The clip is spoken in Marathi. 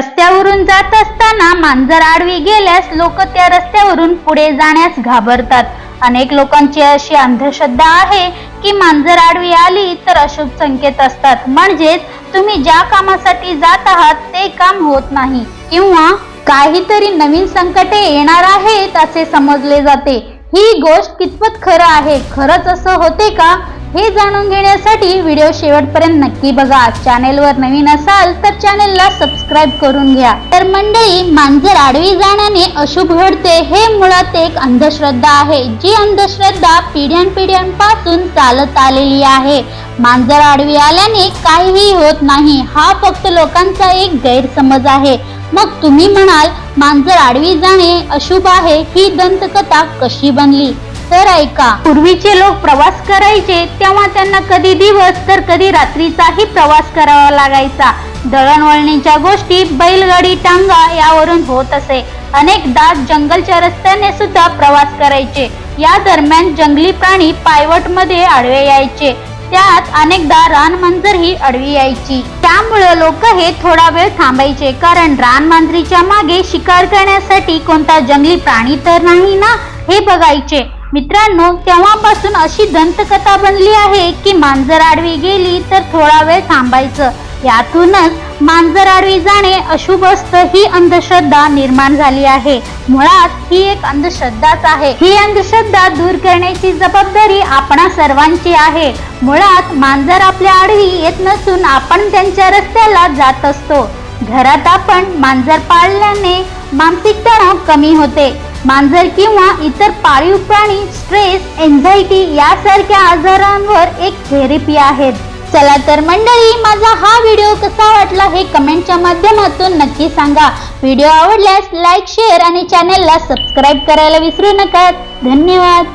रस्त्यावरून जात असताना मांजर आडवी गेल्यास लोक त्या रस्त्यावरून पुढे जाण्यास घाबरतात. अनेक लोकांची अशी अंधश्रद्धा आहे की मांजर आडवी आली तर अशुभ संकेत असतात. म्हणजेच तुम्ही ज्या कामासाठी जात आहात ते काम होत नाही. किंवा काहीतरी नवीन संकटे येणार आहेत असे समजले जाते. ही गोष्ट कितपत खरं आहे? खरंच असं होते का? हे जाणून घेण्यासाठी व्हिडिओ शेवटपर्यंत नक्की बघा. चॅनेलवर नवीन असाल तर चॅनेलला सबस्क्राईब करून घ्या. तर मंडळी मांजर आडवी जाण्याने अशुभ घडते हे मुळात एक अंधश्रद्धा आहे. जी अंधश्रद्धा पिढ्यान पिढ्यांपासून चालत आलेली आहे. मांजर आडवी आल्याने काहीही होत नाही. हा फक्त लोकांचा एक गैरसमज आहे. मग तुम्ही म्हणाल मांजर आडवी जाणे अशुभ आहे? ही दंतकथा कशी बनली? तर ऐका. पूर्वीचे लोक प्रवास करायचे तेव्हा त्यांना कधी दिवस तर कधी रात्रीचाही प्रवास करावा लागायचा. दळणवळणीच्या गोष्टी बैलगाडी टांगा यावरून होत असे. अनेकदा जंगलच्या रस्त्याने सुद्धा प्रवास करायचे. या दरम्यान जंगली प्राणी पायवटमध्ये आडवे यायचे. त्यात अनेकदा रानमांजर ही अडवी यायची. त्यामुळे लोक हे थोडा वेळ थांबायचे कारण रानमांजरीच्या मागे शिकार करण्यासाठी कोणता जंगली प्राणी तर नाही ना हे बघायचे. मित्रांनो तेव्हापासून अशी दंतकथा बनली आहे की मांजर आडवी गेली तर थोडा वेळ थांबायचं. यातूनच मांजर आडवी जाणे अशुभ असतं ही अंधश्रद्धा निर्माण झाली आहे. मुळात ही एक अंधश्रद्धाच आहे. ही अंधश्रद्धा दूर करण्याची जबाबदारी आपणा सर्वांची आहे. मुळात मांजर आपल्या आडवी येत नसून आपण त्यांच्या रस्त्याला जात असतो. घरात आपण मांजर पाळल्याने मानसिक तणाव कमी होते. मांजर किंवा इतर पाळीव प्राणी स्ट्रेस एन्झायटी यासारख्या आजारांवर एक थेरपी आहेत चला तर मंडळी माझा हा व्हिडिओ कसा वाटला हे कमेंटच्या माध्यमातून नक्की सांगा. व्हिडिओ आवडल्यास लाईक शेअर आणि चॅनेलला सबस्क्राईब करायला विसरू नका. धन्यवाद.